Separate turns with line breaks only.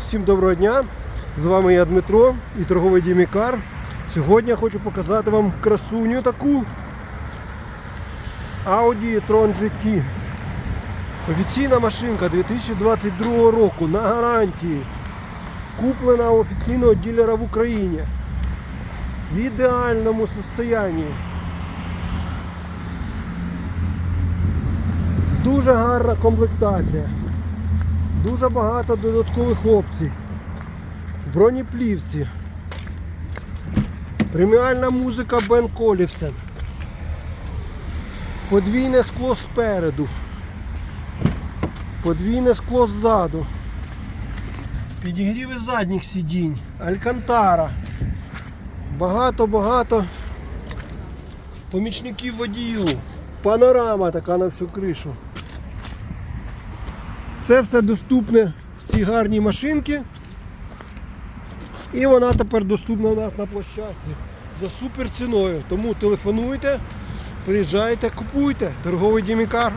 Всім доброго дня! З вами я Дмитро і торговий Дімікар. Сьогодні я хочу показати вам красуню таку Audi e-tron GT. Офіційна машинка 2022 року на гарантії. Куплена у офіційного дилера в Україні. В ідеальному состоянні. Дуже гарна комплектація. Дуже багато додаткових опцій. Бронеплівці. Преміальна музика Бен Колівсен. Подвійне скло спереду. Подвійне скло ззаду. Підігріви задніх сидінь. Алькантара. Багато-багато помічників водію. Панорама така на всю кришу. Це все доступне в цій гарній машинці. І вона тепер доступна у нас на площадці за супер ціною. Тому телефонуйте, приїжджайте, купуйте. Торговий Дімікар.